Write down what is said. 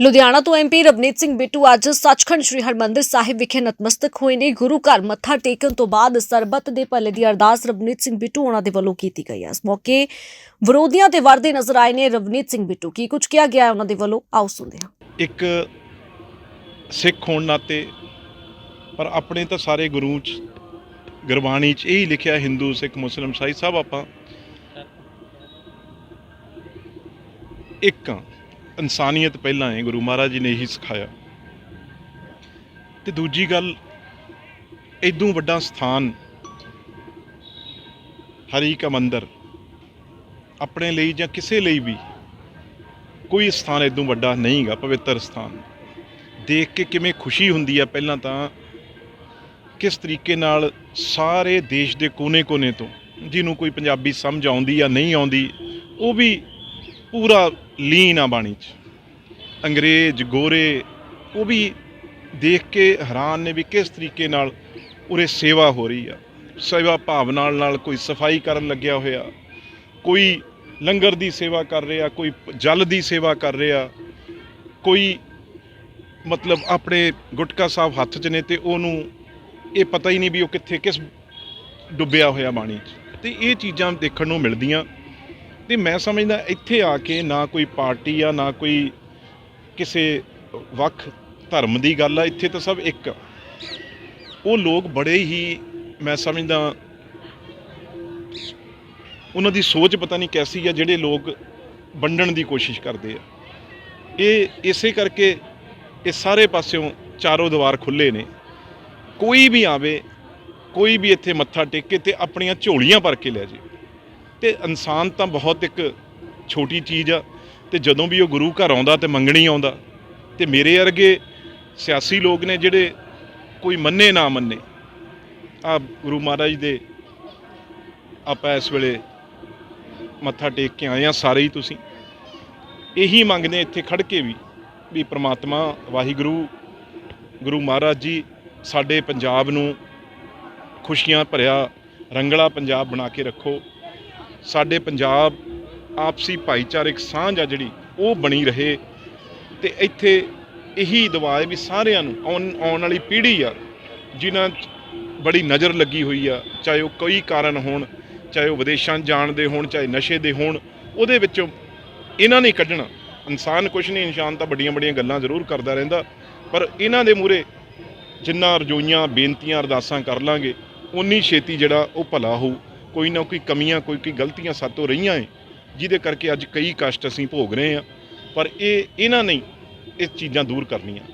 ਲੁਧਿਆਣਾ ਤੋਂ ਐਮਪੀ ਰਵਨੀਤ ਸਿੰਘ ਬਿੱਟੂ ਅੱਜ ਸੱਚਖੰਡ ਸ੍ਰੀ ਹਰਮੰਦਰ ਸਾਹਿਬ ਵਿਖੇ ਨਤਮਸਤਕ ਹੋਏ ਨੇ। ਗੁਰੂ ਘਰ ਮੱਥਾ ਟੇਕਣ ਤੋਂ ਬਾਅਦ ਸਰਬੱਤ ਦੇ ਭਲੇ ਦੀ ਅਰਦਾਸ ਰਵਨੀਤ ਸਿੰਘ ਬਿੱਟੂ ਉਹਨਾਂ ਦੇ ਵੱਲੋਂ ਕੀਤੀ ਗਈ ਇਸ ਮੌਕੇ ਵਿਰੋਧੀਆਂ ਤੇ ਵਰਦੇ ਨਜ਼ਰ ਆਏ ਨੇ ਰਵਨੀਤ ਸਿੰਘ ਬਿੱਟੂ। ਕੀ ਕੁਝ ਕਿਹਾ ਗਿਆ ਉਹਨਾਂ ਦੇ ਵੱਲੋਂ? ਆਓ ਸੁਣਦੇ ਹਾਂ। ਇੱਕ ਸਿੱਖ ਹੋਣ ਨਾਤੇ, ਪਰ ਆਪਣੇ ਤਾਂ ਸਾਰੇ ਗੁਰੂ ਚ, ਗੁਰਬਾਣੀ ਚ ਇਹ ਹੀ ਲਿਖਿਆ ਹਿੰਦੂ, ਸਿੱਖ, ਮੁਸਲਮ ਸਾਈ ਸਭ ਆਪਾਂ ਇੱਕ ਇਨਸਾਨੀਅਤ ਪਹਿਲਾਂ ਹੈ ਗੁਰੂ ਮਹਾਰਾਜ ਜੀ ਨੇ ਹੀ ਸਿਖਾਇਆ। ਤੇ ਦੂਜੀ ਗੱਲ ਇਦੋਂ ਵੱਡਾ ਸਥਾਨ, ਹਰੀ ਕਾ ਮੰਦਰ, ਆਪਣੇ ਲਈ ਜਾਂ ਕਿਸੇ ਲਈ ਵੀ, ਕੋਈ ਸਥਾਨ ਇਦੋਂ ਵੱਡਾ ਨਹੀਂਗਾ, ਪਵਿੱਤਰ ਸਥਾਨ। ਦੇਖ ਕੇ ਕਿਵੇਂ ਖੁਸ਼ੀ ਹੁੰਦੀ ਆ ਪਹਿਲਾਂ ਤਾਂ, ਕਿਸ ਤਰੀਕੇ ਨਾਲ ਸਾਰੇ ਦੇਸ਼ ਦੇ ਕੋਨੇ-ਕੋਨੇ ਤੋਂ, ਜਿਹਨੂੰ ਕੋਈ ਪੰਜਾਬੀ ਸਮਝ ਆਉਂਦੀ ਜਾਂ ਨਹੀਂ ਆਉਂਦੀ, ਉਹ ਵੀ ਪੂਰਾ ਲੀਨ ਆ ਬਾਣੀ 'ਚ। ਅੰਗਰੇਜ਼, ਗੋਰੇ, ਉਹ ਵੀ ਦੇਖ ਕੇ ਹੈਰਾਨ ਨੇ ਵੀ ਕਿਸ ਤਰੀਕੇ ਨਾਲ ਉਰੇ ਸੇਵਾ ਹੋ ਰਹੀ ਆ। ਸੇਵਾ ਭਾਵ ਨਾਲ ਨਾਲ ਕੋਈ ਸਫ਼ਾਈ ਕਰਨ ਲੱਗਿਆ ਹੋਇਆ, ਕੋਈ ਲੰਗਰ ਦੀ ਸੇਵਾ ਕਰ ਰਿਹਾ, ਕੋਈ ਜਲ ਦੀ ਸੇਵਾ ਕਰ ਰਿਹਾ, ਕੋਈ ਮਤਲਬ ਆਪਣੇ ਗੁਟਕਾ ਸਾਹਿਬ ਹੱਥ 'ਚ ਨੇ ਤੇ ਉਹਨੂੰ ਇਹ ਪਤਾ ਹੀ ਨਹੀਂ ਵੀ ਉਹ ਕਿੱਥੇ ਕਿਸ ਡੁੱਬਿਆ ਹੋਇਆ ਬਾਣੀ 'ਚ। ਤੇ ਇਹ ਚੀਜ਼ਾਂ ਦੇਖਣ ਨੂੰ ਮਿਲਦੀਆਂ। ਤੇ ਮੈਂ ਸਮਝਦਾ ਇੱਥੇ ਆ ਕੇ ਨਾ ਕੋਈ ਪਾਰਟੀ ਆ, ਨਾ ਕੋਈ ਕਿਸੇ ਵੱਖ ਧਰਮ ਦੀ ਗੱਲ ਆ, ਇੱਥੇ ਤਾਂ ਸਭ ਇੱਕ ਉਹ ਲੋਕ ਬੜੇ ਹੀ, ਮੈਂ ਸਮਝਦਾ, ਉਹਨਾਂ ਦੀ ਸੋਚ ਪਤਾ ਨਹੀਂ ਕੈਸੀ ਆ, ਜਿਹੜੇ ਲੋਕ ਵੰਡਣ ਦੀ ਕੋਸ਼ਿਸ਼ ਕਰਦੇ ਆ। ਇਹ ਇਸੇ ਕਰਕੇ ਇਹ ਸਾਰੇ ਪਾਸਿਓਂ ਚਾਰੋਂ ਦੀਵਾਰ ਖੁੱਲੇ ਨੇ। ਕੋਈ ਵੀ ਆਵੇ, ਕੋਈ ਵੀ ਇੱਥੇ ਮੱਥਾ ਟੇਕ ਕੇ ਤੇ ਆਪਣੀਆਂ ਝੋਲੀਆਂ ਭਰ ਕੇ ਲੈ ਜਾਵੇ। ਤੇ ਇਨਸਾਨ ਤਾਂ ਬਹੁਤ ਇੱਕ ਛੋਟੀ ਚੀਜ਼ ਆ, ਤੇ ਜਦੋਂ ਵੀ ਉਹ ਗੁਰੂ ਘਰ ਆਉਂਦਾ ਤੇ ਮੰਗਣੀ ਆਉਂਦਾ, ਤੇ ਮੇਰੇ ਵਰਗੇ ਸਿਆਸੀ ਲੋਕ ਨੇ ਜਿਹੜੇ ਕੋਈ ਮੰਨੇ ਨਾ ਮੰਨੇ। ਆ ਗੁਰੂ ਮਹਾਰਾਜ ਦੇ ਆਪਾਂ ਇਸ ਵੇਲੇ ਮੱਥਾ ਟੇਕ ਕੇ ਆਏ ਆ ਸਾਰੇ ਹੀ ਤੁਸੀਂ। ਇਹੀ ਮੰਗਦੇ ਇੱਥੇ ਖੜ ਕੇ ਵੀ ਵੀ ਪ੍ਰਮਾਤਮਾ, ਵਾਹਿਗੁਰੂ, ਗੁਰੂ ਮਹਾਰਾਜ ਜੀ ਸਾਡੇ ਪੰਜਾਬ ਨੂੰ ਖੁਸ਼ੀਆਂ ਭਰਿਆ ਰੰਗਲਾ ਪੰਜਾਬ ਬਣਾ ਕੇ ਰੱਖੋ। ਸਾਡੇ ਪੰਜਾਬ ਆਪਸੀ ਭਾਈਚਾਰਕ ਸਾਂਝ ਆ ਜਿਹੜੀ, ਉਹ ਬਣੀ ਰਹੇ ਤੇ ਇੱਥੇ ਇਹੀ ਦੁਆ ਹੈ ਵੀ ਸਾਰਿਆਂ ਨੂੰ ਆਉਣ ਆਉਣ ਵਾਲੀ ਪੀੜ੍ਹੀ ਆ, ਜਿਨ੍ਹਾਂ 'ਚ ਬੜੀ ਨਜ਼ਰ ਲੱਗੀ ਹੋਈ ਆ, ਚਾਹੇ ਉਹ ਕੋਈ ਕਾਰਨ ਹੋਣ, ਚਾਹੇ ਉਹ ਵਿਦੇਸ਼ਾਂ ਜਾਣ ਦੇ ਹੋਣ, ਚਾਹੇ ਨਸ਼ੇ ਦੇ ਹੋਣ, ਉਹਦੇ ਵਿੱਚੋਂ ਇਹਨਾਂ ਨੇ ਕੱਢਣਾ। ਇਨਸਾਨ ਕੁਛ ਨਹੀਂ, ਇਨਸਾਨ ਤਾਂ ਵੱਡੀਆਂ ਵੱਡੀਆਂ ਗੱਲਾਂ ਜ਼ਰੂਰ ਕਰਦਾ ਰਹਿੰਦਾ, ਪਰ ਇਹਨਾਂ ਦੇ ਮੂਰੇ ਜਿੰਨਾ ਰਜੋਈਆਂ, ਬੇਨਤੀਆਂ, ਅਰਦਾਸਾਂ ਕਰ ਲਾਂਗੇ ਉਨੀ ਛੇਤੀ ਜਿਹੜਾ ਉਹ ਭਲਾ ਹੋਊ। ਕੋਈ ਨਾ ਕੋਈ ਕਮੀਆਂ, ਕੋਈ ਕੋਈ ਗਲਤੀਆਂ ਸਾਤੋਂ ਰਹੀਆਂ ਏ, ਜਿਹਦੇ ਕਰਕੇ ਅੱਜ ਕਈ ਕਸ਼ਟ ਅਸੀਂ ਭੋਗ ਰਹੇ ਹਾਂ। ਪਰ ਇਹ, ਇਹਨਾਂ ਨੇ ਇਹ ਚੀਜ਼ਾਂ ਦੂਰ ਕਰਨੀਆਂ।